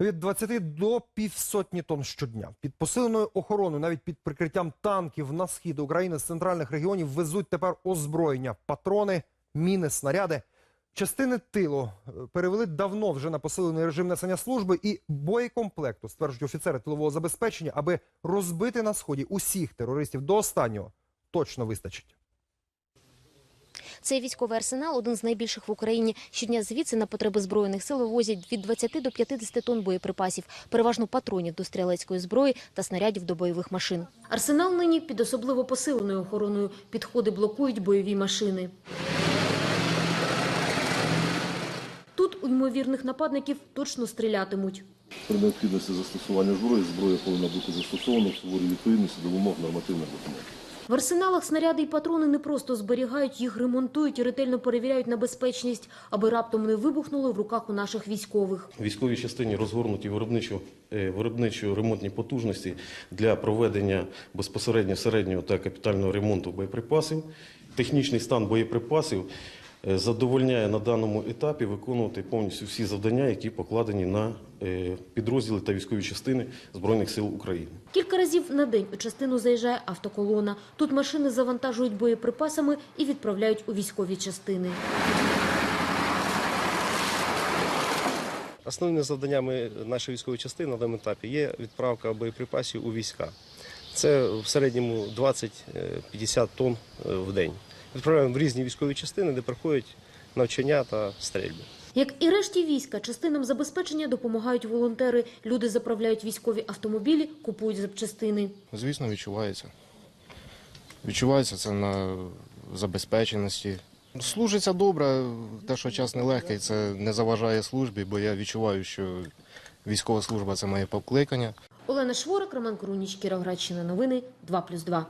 Від 20 до півсотні тонн щодня. Під посиленою охороною, навіть під прикриттям танків на схід України з центральних регіонів везуть тепер озброєння, патрони, міни, снаряди. Частини тилу е, перевели давно вже на посилений режим несення служби і боєкомплекту, стверджують офіцери тилового забезпечення, аби розбити на сході усіх терористів до останнього точно вистачить. Цей військовий арсенал один з найбільших в Україні. Щодня звідси на потреби збройних сил вивозять від 20 до 50 тонн боєприпасів, переважно патронів до стрілецької зброї та снарядів до бойових машин. Арсенал нині під особливо посиленою охороною. Підходи блокують бойові машини. Тут у ймовірних нападників точно стрілятимуть. При необхідності застосування зброї зброя повинна бути застосована в суворій відповідності до вимог нормативних документів. В арсеналах снаряди і патрони не просто зберігають, їх ремонтують і ретельно перевіряють на безпечність, аби раптом не вибухнули в руках у наших військових. Військові частині розгорнуті виробничо, е, виробничо-ремонтні потужності для проведення безпосередньо середнього та капітального ремонту боєприпасів. Технічний стан боєприпасів задовольняє на даному етапі виконувати повністю всі завдання, які покладені на е, підрозділи та військові частини Збройних сил України. Кілька разів на день у частину заїжджає автоколона. Тут машини завантажують боєприпасами і відправляють у військові частини. Основними завданнями нашої військової частини на даному етапі є відправка боєприпасів у війська. Це в середньому 20-50 тонн е, в день. Відправляємо в різні військові частини, де проходять навчання та стрільби. Як і решті війська, частинам забезпечення допомагають волонтери. Люди заправляють військові автомобілі, купують запчастини. Звісно, відчувається. Відчувається це на забезпеченості. Служиться добре, те, що час нелегкий, це не заважає службі, бо я відчуваю, що військова служба це моє покликання. Олена Шворак, Роман Круніч, Кіровоградщина. Новини 2+,2.